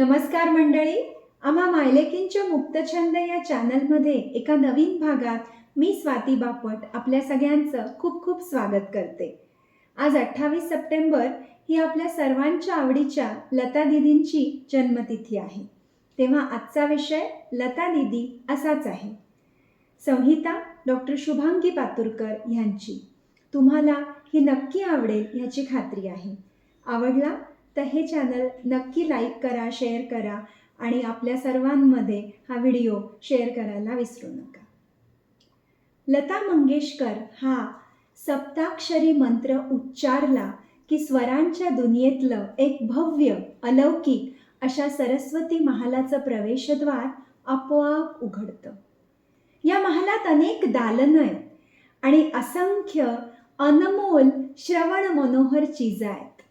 नमस्कार मंडळी. आम्हा मायलेकिनच्या मुक्तछंद या चॅनलमध्ये एका नवीन भागात मी स्वाती बापट आपल्या सगळ्यांचं खूप खूप स्वागत करते. आज अठ्ठावीस सप्टेंबर ही आपल्या सर्वांच्या आवडीच्या लता दिदींची जन्मतिथी आहे. तेव्हा आजचा विषय लता दिदी असाच आहे. संहिता डॉक्टर शुभांगी पातुरकर ह्यांची तुम्हाला ही नक्की आवडेल ह्याची खात्री आहे. आवडला? तर हे चॅनल नक्की लाईक करा शेअर करा आणि आपल्या सर्वांमध्ये हा व्हिडिओ शेअर करायला विसरू नका. लता मंगेशकर हा सप्ताक्षरी मंत्र उच्चारला की स्वरांच्या दुनियेतलं एक भव्य अलौकिक अशा सरस्वती महालाचं प्रवेशद्वार आपोआप उघडतं. या महालात अनेक दालनं आहेत आणि असंख्य अनमोल श्रवण मनोहर चीज आहेत.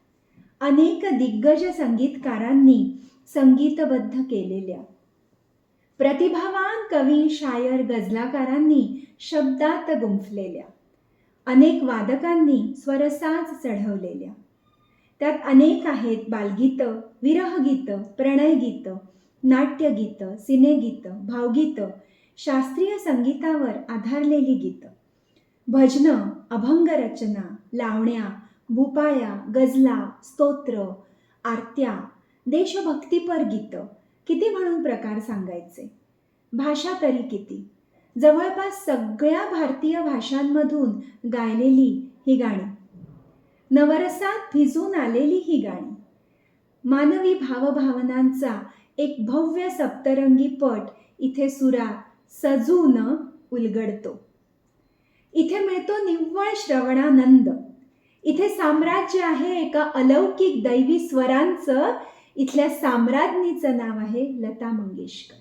अनेक दिग्गज संगीतकारांनी संगीतबद्ध केलेल्या. प्रतिभावान कवी शायर गजलाकारांनी शब्दात गुंफलेल्या. अनेक वादकांनी स्वरसाज चढवलेल्या. त्यात अनेक आहेत बालगीतं विरहगीतं प्रणयगीतं नाट्यगीतं सिनेगीतं भावगीतं शास्त्रीय संगीतावर आधारलेली गीतं. भजनं अभंगरचना लावण्या भूपाळ्या गजला स्तोत्र आरत्या देशभक्तीपर गीतं किती म्हणून प्रकार सांगायचे? भाषा तरी किती? जवळपास सगळ्या भारतीय भाषांमधून गायलेली ही गाणी. नवरसात भिजून आलेली ही गाणी. मानवी भावभावनांचा एक भव्य सप्तरंगी पट इथे सुरात सजून उलगडतो. इथे मिळतो निव्वळ श्रवणानंद. इथे साम्राज्य आहे एका अलौकिक दैवी स्वरांचं. इथल्या साम्राज्ञीचं नाव आहे लता मंगेशकर.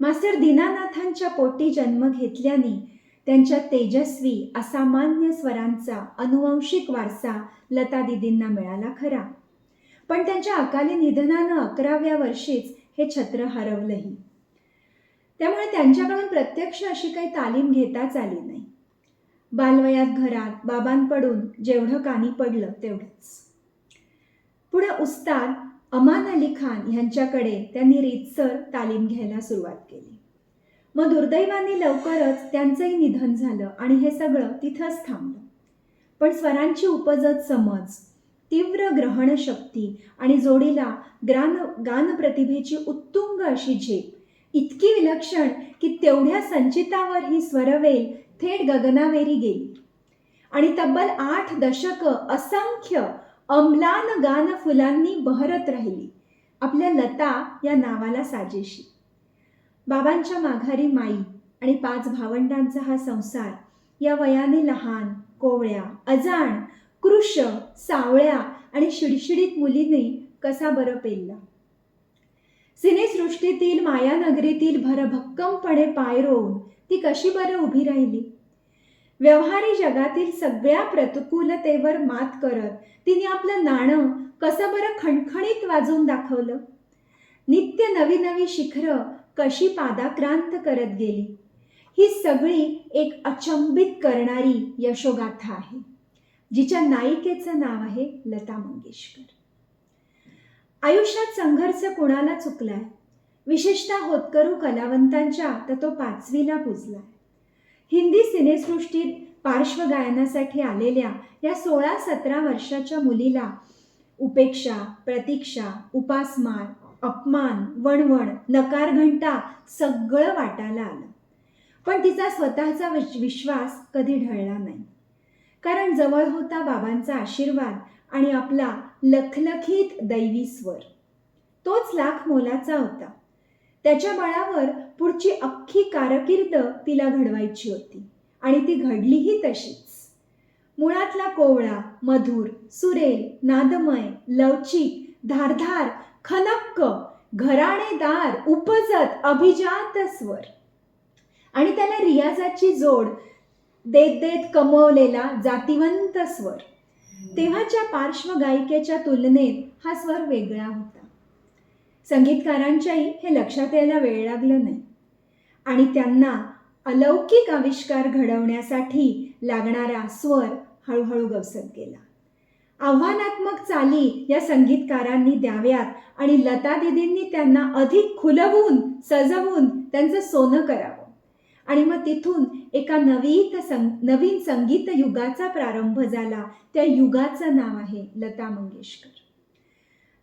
मास्टर दीनानाथांच्या पोटी जन्म घेतल्याने त्यांच्या तेजस्वी असामान्य स्वरांचा अनुवंशिक वारसा लता दिदींना मिळाला खरा. पण त्यांच्या अकाली निधनानं अकराव्या वर्षीच हे छत्र हरवलंही. त्यामुळे त्यांच्याकडून प्रत्यक्ष अशी काही तालीम घेताच आली नाही. बालवयात घरात बाबांकडून जेवढं कानी पडलं तेवढंच. पुढे उस्ताद अमान अली खान यांच्याकडे त्यांनी रीतसर तालीम घ्यायला सुरुवात केली. मग दुर्दैवाने लवकरच त्यांचंही निधन झालं आणि हे सगळं तिथंच थांबलं. पण स्वरांची उपजत समज तीव्र ग्रहणशक्ती आणि जोडीला ग्रान गानप्रतिभेची उत्तुंग अशी झेप इतकी विलक्षण की तेवढ्या संचितावर ही स्वरवेल थेट गगनावेरी गेली. आणि तब्बल आठ दशकं असंख्य अम्लान गान फुलांनी बहरत राहिली. आपल्या लता या नावाला साजेशी. बाबांच्या माघारी माई आणि पाच भावंडांचा हा संसार या वयाने लहान कोवळ्या अजाण कृश सावळ्या आणि शिडशिडीत मुलीने कसा बरं पेलला. सिनेसृष्टीतील मायानगरीतील भरभक्कमपणे पाय रोवून ती कशी बरं उभी राहिली? व्यवहारी जगातील सगळ्या प्रतिकूलतेवर मात करत तिने आपलं नाणं कसं बरं खणखणीत वाजवून दाखवलं? नित्य नवी नवी शिखरं कशी पादाक्रांत करत गेली? ही सगळी एक अचंबित करणारी यशोगाथा आहे जिच्या नायिकेचं नाव आहे लता मंगेशकर. आयुष्यात संघर्ष कुणाला चुकलाय? विशेषतः होतकरू कलावंतांच्या तर तो पाचवीला पुजला. हिंदी सिनेसृष्टीत पार्श्वगायनासाठी आलेल्या या सोळा सतरा वर्षाच्या मुलीला उपेक्षा प्रतीक्षा उपासमार अपमान वणवण नकार घंटा सगळं वाटायला आलं. पण तिचा स्वतःचा विश्वास कधी ढळला नाही. कारण जवळ होता बाबांचा आशीर्वाद आणि आपला लखलखीत दैवी स्वर. तोच लाख मोलाचा होता. त्याच्या बळावर पुढची अख्खी कारकीर्द तिला घडवायची होती. आणि ती घडलीही तशीच. मुळातला कोवळा मधुर सुरेल नादमय लवचिक धारधार खनक्क घराणेदार उपजत अभिजात स्वर. आणि त्याला रियाजाची जोड देत देत कमवलेला जातिवंत स्वर. तेव्हाच्या पार्श्वगायिकेच्या तुलनेत हा स्वर वेगळा होता. संगीतकारांच्याही हे लक्षात यायला वेळ लागलं नाही. आणि त्यांना अलौकिक आविष्कार घडवण्यासाठी लागणारा स्वर हळूहळू गवसत गेला. आव्हानात्मक चाली या संगीतकारांनी द्याव्यात आणि लता दिदींनी त्यांना अधिक खुलवून सजवून त्यांचं सोनं करावं. आणि मग तिथून एका नवीन संग नवीन संगीत युगाचा प्रारंभ झाला. त्या युगाचं नाव आहे लता मंगेशकर.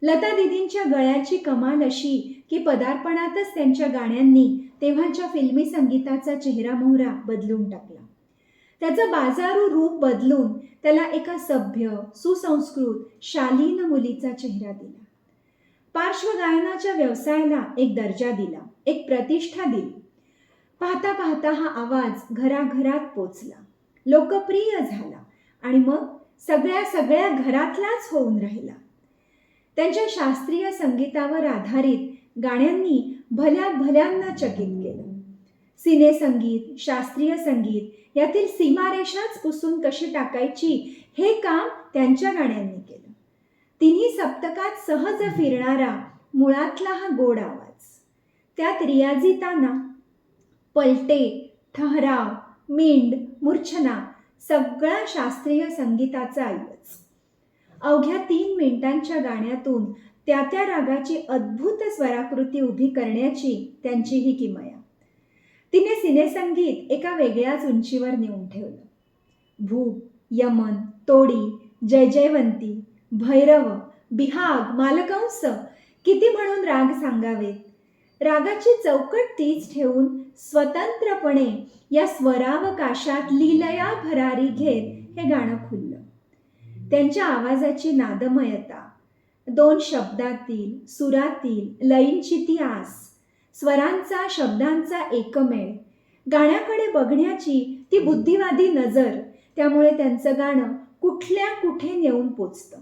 लता दिदींच्या गळ्याची कमाल अशी की पदार्पणातच त्यांच्या गाण्यांनी तेव्हाच्या फिल्मी संगीताचा चेहरा मोहरा बदलून टाकला. त्याचं बाजारू रूप बदलून त्याला एका सभ्य सुसंस्कृत शालीन मुलीचा चेहरा दिला. पार्श्वगायनाच्या व्यवसायाला एक दर्जा दिला एक प्रतिष्ठा दिली. पाहता पाहता हा आवाज घराघरात पोचला. लोकप्रिय झाला आणि मग सगळ्या सगळ्या घरातलाच होऊन राहिला. त्यांच्या शास्त्रीय संगीतावर आधारित गाण्यांनी भल्या भल्यांना चकित केलं. सिने संगीत शास्त्रीय संगीत यातील सीमारेषाच पुसून कशी टाकायची हे काम त्यांच्या गाण्यांनी केलं. तिन्ही सप्तकात सहज फिरणारा मुळातला हा गोड आवाज. त्यात रियाजी ताना पलटे ठहराव मिंड मूर्छना सगळा शास्त्रीय संगीताचा ऐवज. अवघ्या तीन मिनिटांच्या गाण्यातून त्या त्या रागाची अद्भुत स्वराकृती उभी करण्याची त्यांची ही किमया. तिने सिनेसंगीत एका वेगळ्याच उंचीवर नेऊन ठेवलं. भूप यमन तोडी जय जयवंती भैरव बिहाग मालकंस किती म्हणून राग सांगावेत? रागाची चौकट तीच ठेवून स्वतंत्रपणे या स्वरावकाशात लीलया भरारी घेत हे गाणं खुललं. त्यांच्या आवाजाची नादमयता. दोन शब्दातील सुरातील लयींची ती आस. स्वरांचा शब्दांचा एकमेळ. गाण्याकडे बघण्याची ती बुद्धिवादी नजर. त्यामुळे त्यांचं गाणं कुठल्या कुठे नेऊन पोचतं.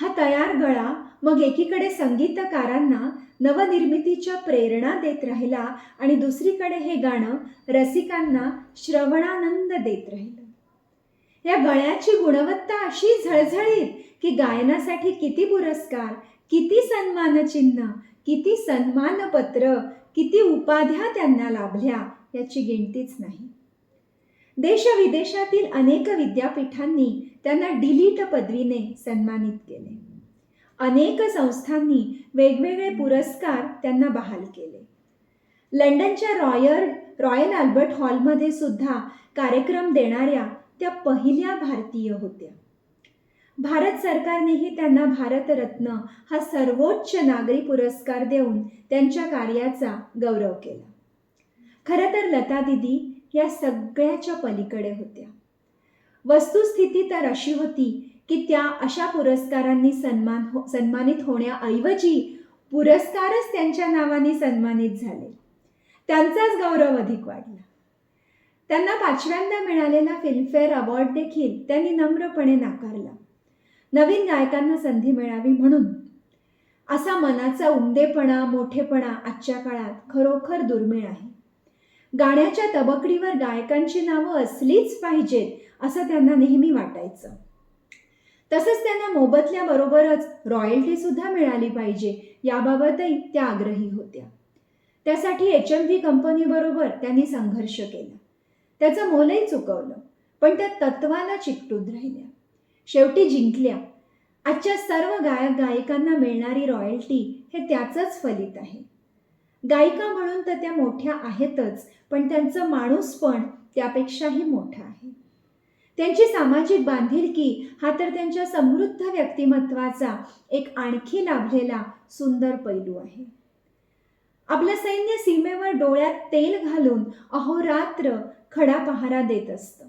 हा तयार गळा मग एकीकडे संगीतकारांना नवनिर्मितीच्या प्रेरणा देत राहिला आणि दुसरीकडे हे गाणं रसिकांना श्रवणानंद देत राहिलं. या गळ्याची गुणवत्ता अशी झळझळीत की गायनासाठी किती पुरस्कार किती सन्मानचिन्ह किती सन्मानपत्र किती उपाध्या त्यांना लाभल्या याची गिणतीच नाही. देशविदेशातील अनेक विद्यापीठांनी त्यांना डिलीट पदवीने सन्मानित केले. अनेक संस्थांनी वेगवेगळे पुरस्कार त्यांना बहाल केले. लंडनच्या रॉयल रॉयल अल्बर्ट हॉलमध्ये सुद्धा कार्यक्रम देणाऱ्या त्या पहिल्या भारतीय होत्या. भारत सरकारनेही त्यांना भारतरत्न हा सर्वोच्च नागरी पुरस्कार देऊन त्यांच्या कार्याचा गौरव केला. खरं तर लता दिदी या सगळ्याच्या पलीकडे होत्या. वस्तुस्थिती तर अशी होती की त्या अशा पुरस्कारांनी सन्मान हो सन्मानित होण्याऐवजी पुरस्कारच त्यांच्या नावाने सन्मानित झाले. त्यांचाच गौरव अधिक वाढला. त्यांना पाचव्यांदा मिळालेला फिल्मफेअर अवॉर्ड देखील त्यांनी नम्रपणे नाकारला. नवीन गायकांना संधी मिळावी म्हणून. असा मनाचा उमदेपणा मोठेपणा आजच्या काळात खरोखर दुर्मिळ आहे. गाण्याच्या तबकडीवर गायकांची नावं असलीच पाहिजेत असं त्यांना नेहमी वाटायचं. तसंच त्यांना मोबदल्याबरोबरच रॉयल्टी सुद्धा मिळाली पाहिजे याबाबतही त्या आग्रही होत्या. त्यासाठी एच एम व्ही कंपनीबरोबर त्यांनी संघर्ष केला. त्याचं मोलही चुकवलं. पण त्या तत्वाला चिकटून राहिल्या. शेवटी जिंकल्या. आजच्या सर्व गायक गायिकांना मिळणारी रॉयल्टी हे त्याचंच फलित आहे. गायिका म्हणून तर त्या मोठ्या आहेतच पण त्यांचं माणूस पण त्यापेक्षाही मोठा आहे. त्यांची सामाजिक बांधिलकी हा तर त्यांच्या समृद्ध व्यक्तिमत्वाचा एक आणखी लाभलेला सुंदर पैलू आहे. आपलं सैन्य सीमेवर डोळ्यात तेल घालून अहोरात्र खडा पहारा देत असतं.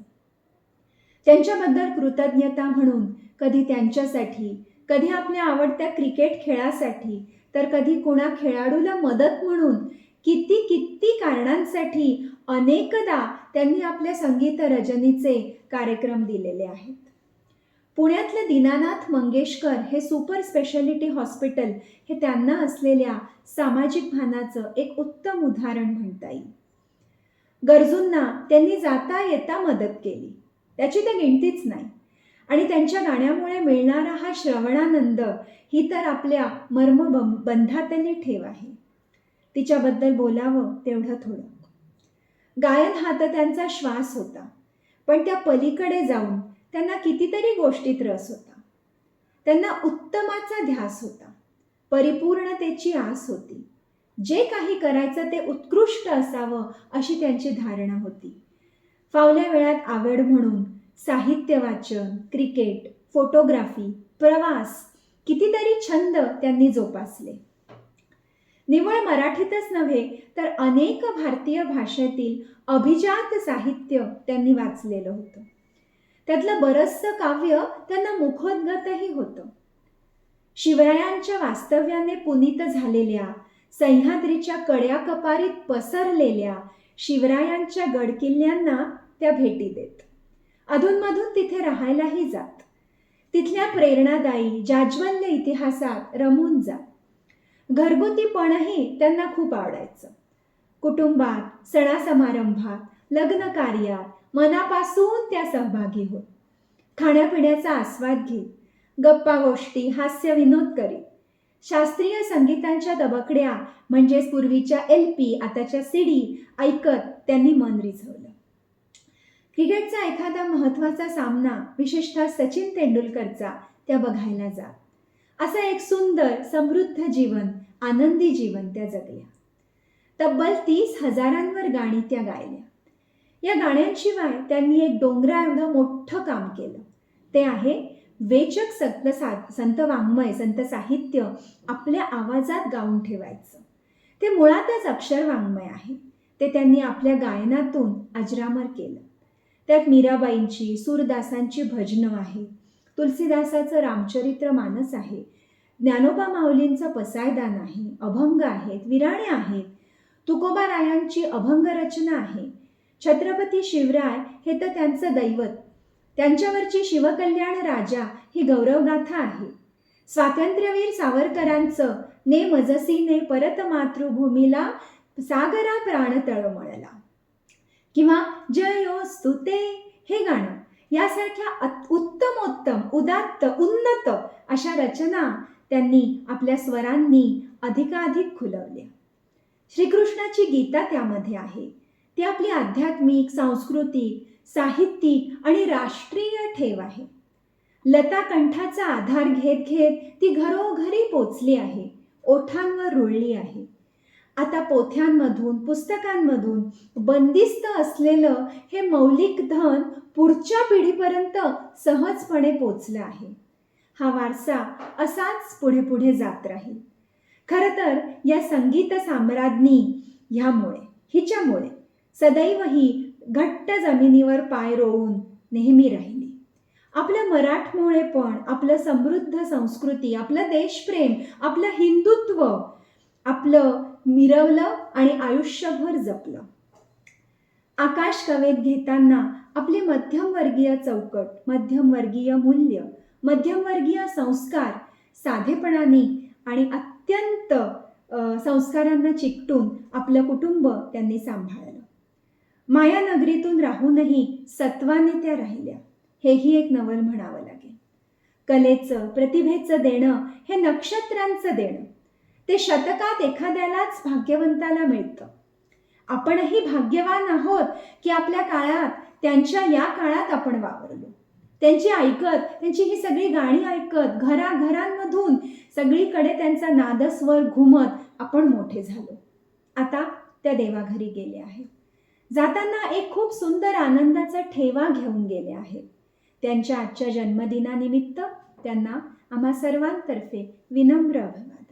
त्यांच्याबद्दल कृतज्ञता म्हणून कधी त्यांच्यासाठी कधी आपल्या आवडत्या क्रिकेट खेळासाठी तर कधी कुणा खेळाडूला मदत म्हणून किती किती कारणांसाठी अनेकदा त्यांनी आपल्या संगीत रजनीचे कार्यक्रम दिलेले आहेत. पुण्यातले दीनानाथ मंगेशकर हे सुपर स्पेशालिटी हॉस्पिटल हे त्यांना असलेल्या सामाजिक भानाचं एक उत्तम उदाहरण म्हणता येईल. गरजूंना त्यांनी जाता येता मदत केली. त्याची तर गिणतीच नाही. आणि त्यांच्या गाण्यामुळे मिळणारा हा श्रवणानंद ही तर आपल्या मर्म बंधातली ठेव आहे. तिच्याबद्दल बोलावं तेवढं थोडं. गायन हा तर त्यांचा श्वास होता. पण त्या पलीकडे जाऊन त्यांना कितीतरी गोष्टीत रस होता. त्यांना उत्तमाचा ध्यास होता. परिपूर्णतेची आस होती. जे काही करायचं ते उत्कृष्ट असावं अशी त्यांची धारणा होती. फावल्या वेळात आवड म्हणून साहित्य वाचन क्रिकेट फोटोग्राफी प्रवास कितीतरी छंद त्यांनी जोपासले. निव्वळ मराठीतच नव्हे तर अनेक भारतीय भाषेतील अभिजात साहित्य त्यांनी वाचलेलं होतं. त्यातलं बरंचसं काव्य त्यांना मुखोद्गतही होतं. शिवरायांच्या वास्तव्याने पुनीत झालेल्या सह्याद्रीच्या कड्या कपारीत पसरलेल्या शिवरायांच्या गडकिल्ल्यांना त्या भेटी देत. अधूनमधून तिथे राहायलाही जात. तिथल्या प्रेरणादायी जाज्वल्य इतिहासात रमून जात घरगुतीपणही त्यांना खूप आवडायचं. कुटुंबात सणासमारंभात लग्न कार्यात मनापासून त्या सहभागी होत. खाण्यापिण्याचा आस्वाद घेत गप्पा गोष्टी हास्य विनोद करीत. शास्त्रीय संगीतांच्या दबकड्या म्हणजेच पूर्वीच्या एल पी आताच्या सीडी ऐकत त्यांनी मन रिझवलं. क्रिकेटचा एखादा महत्त्वाचा सामना विशेषतः सचिन तेंडुलकरचा त्या बघायला जात असं एक सुंदर समृद्ध जीवन आनंदी जीवन त्या जगल्या. तब्बल तीस हजारांवर गाणी त्या गायल्या. या गाण्यांशिवाय त्यांनी एक डोंगरा एवढं मोठं काम केलं. ते आहे वेचक संत सा संत वाङ्मय संत साहित्य आपल्या आवाजात गाऊन ठेवायचं. ते मुळातच अक्षर वाङ्मय आहे. ते त्यांनी आपल्या गायनातून अजरामर केलं. त्यात मीराबाईंची सूरदासांची भजनं आहेत. तुलसीदासाचं रामचरित्र मानस आहे. ज्ञानोबा माऊलींचं पसायदान आहे. अभंग आहेत. विराणे आहेत. तुकोबा रायांची अभंग रचना आहे. छत्रपती शिवराय हे तर त्यांचं दैवत. त्यांच्यावरची शिवकल्याण राजा ही गौरवगाथा आहे. स्वातंत्र्यवीर सावरकरांचं ने मजसीने परत मातृभूमीला सागरा प्राण तळमळला किंवा जयोस्तु ते हे गाणं यासारख्या उत्तमोत्तम उदात्त उन्नत अशा रचना त्यांनी आपल्या स्वरांनी अधिकाधिक खुलवल्या. श्रीकृष्णाची गीता त्यामध्ये आहे. ती आपली आध्यात्मिक सांस्कृतिक साहित्यिक आणि राष्ट्रीय ठेव आहे. लता कंठाचा आधार घेत घेत ती घरोघरी पोचली आहे. ओठांवर रुळली आहे. आता पोथ्यांमधून पुस्तकांमधून बंदिस्त असलेलं हे मौलिक धन पुढच्या पिढीपर्यंत सहजपणे पोचलं आहे. हा वारसा असाच पुढे पुढे जात राहील. खरं तर या संगीत साम्राज्ञी ह्यामुळे हिच्यामुळे सदैव ही घट्ट जमिनीवर पाय रोवून नेहमी राहिली. आपलं मराठमोळे पण आपलं समृद्ध संस्कृती आपलं देशप्रेम आपलं हिंदुत्व आपलं मिरवलं आणि आयुष्यभर जपलं. आकाश कवेत घेताना आपले मध्यमवर्गीय चौकट मध्यमवर्गीय मूल्य मध्यमवर्गीय संस्कार साधेपणाने आणि अत्यंत संस्कारांना चिकटून आपलं कुटुंब त्यांनी सांभाळलं. मायानगरीतून राहूनही सत्वाने त्या राहिल्या. हेही एक नवल म्हणावं लागेल. कलेचं प्रतिभेचं देणं हे नक्षत्रांचं देणं. ते शतकात एखाद्यालाच भाग्यवंताला मिळतं. आपणही भाग्यवान आहोत की आपल्या काळात त्यांच्या या काळात आपण वावरलो. त्यांची ऐकत त्यांची ही सगळी गाणी ऐकत घराघरांमधून सगळीकडे त्यांचा नादस्वर घुमत आपण मोठे झालो. आता त्या देवाघरी गेले आहेत जाताना एक खूप सुंदर आनंदाचा ठेवा घेऊन गेले आहेत. त्यांच्या आजच्या जन्मदिनानिमित्त त्यांना आम्हा सर्वांतर्फे विनम्र अभिवादन.